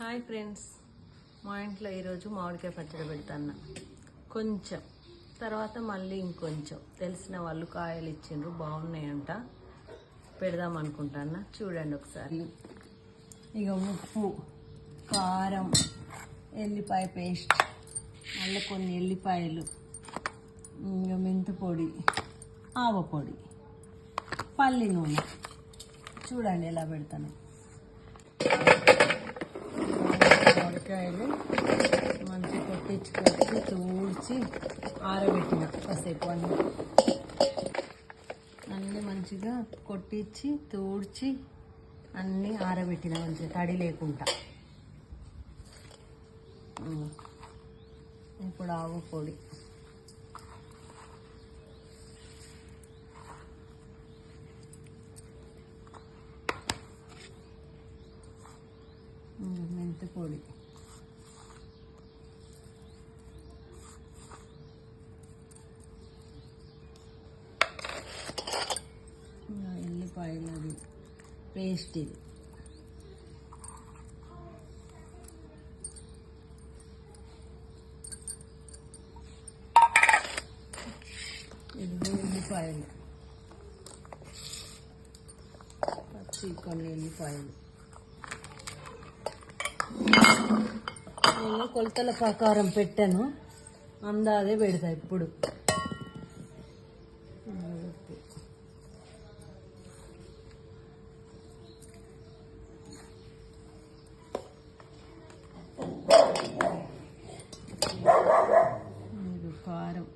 Hi friends. మా ఇంట్లో ఈరోజు మామిడికాయ పచ్చడి పెడతాను. కొంచెం. తర్వాత మళ్ళీ ఇంకొంచెం. తెలిసిన వాళ్ళు కాయలు ఇచ్చిండ్రు బాగున్నాయంట. పెడదాం అనుకుంటాను? చూడండి ఒకసారి. ఇక ఉప్పు కారం ఎల్లిపాయ పేస్ట్ మళ్ళీ కొన్ని ఎల్లిపాయలు ఇంకా మెంతు పొడి ఆవ పొడి పల్లి నూనె. చూడండి ఎలా పెడతాను. మామిడికాయలు మంచి కొట్టించుకొచ్చి తూడ్చి ఆరబెట్టిన కాసేపు అన్ని. అన్నీ మంచిగా కొట్టించి తూడ్చి అన్నీ ఆరబెట్టిన మంచిగా తడి లేకుండా. ఇప్పుడు ఆవు పొడి. మెంతి పొడి ఇంకా ఎల్లిపాయలు అది పేస్ట్ ఇది. ఇది ఉల్లిపాయలు పచ్చి కొన్ని ఉల్లిపాయలు నేను కొలతల ప్రకారం పెట్టాను. అందాదే పెడతా ఇప్పుడు ఇది కారం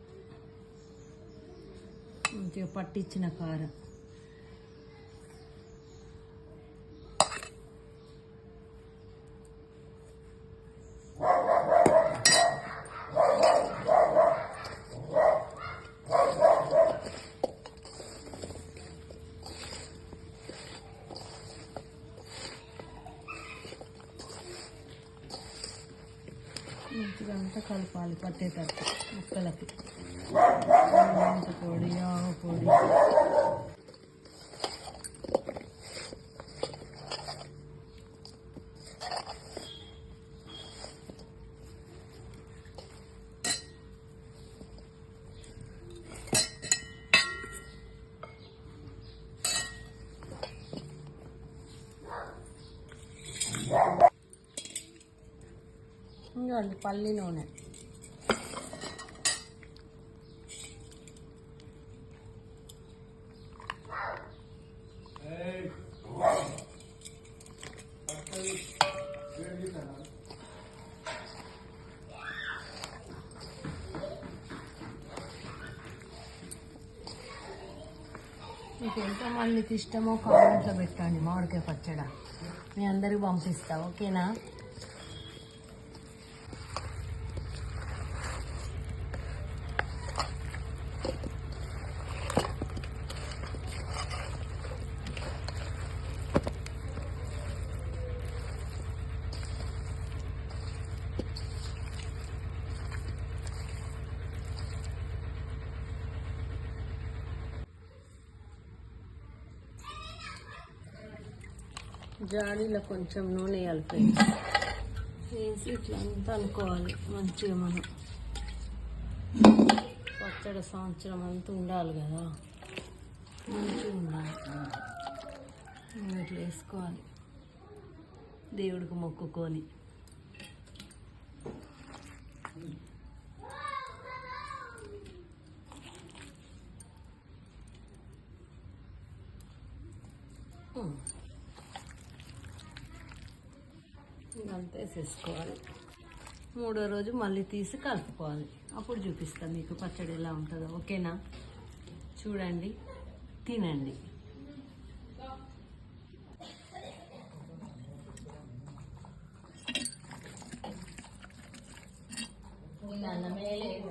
మంచిగా పట్టించిన కారం. మంచిగా అంతా కలపాలి పట్టేటట్టు ముక్కలకి మెంతి పొడి ఆవు పొడి ఇంకోండి పల్లి నూనె. మీకు ఎంతమందికి ఇష్టమో కామెంట్లో పెట్టండి మామిడికాయ పచ్చడ. మీ అందరికి పంపిస్తా ఓకేనా? జాడీలో కొంచెం నూనె వేయాలి వేసి ఇట్లా అంతా అనుకోవాలి. మంచిగా మనం పచ్చడి సంవత్సరం అంతా ఉండాలి కదా. మంచిగా ఉండాలి. ఇట్లా వేసుకోవాలి. దేవుడికి మొక్కుకొని. ఉమ్. ఇదంతా వేసేసుకోవాలి మూడో రోజు మళ్ళీ తీసి కలుపుకోవాలి. అప్పుడు చూపిస్తాను మీకు పచ్చడి ఎలా ఉంటుందో. ఓకేనా? చూడండి. తినండి. అన్నమే లేదు.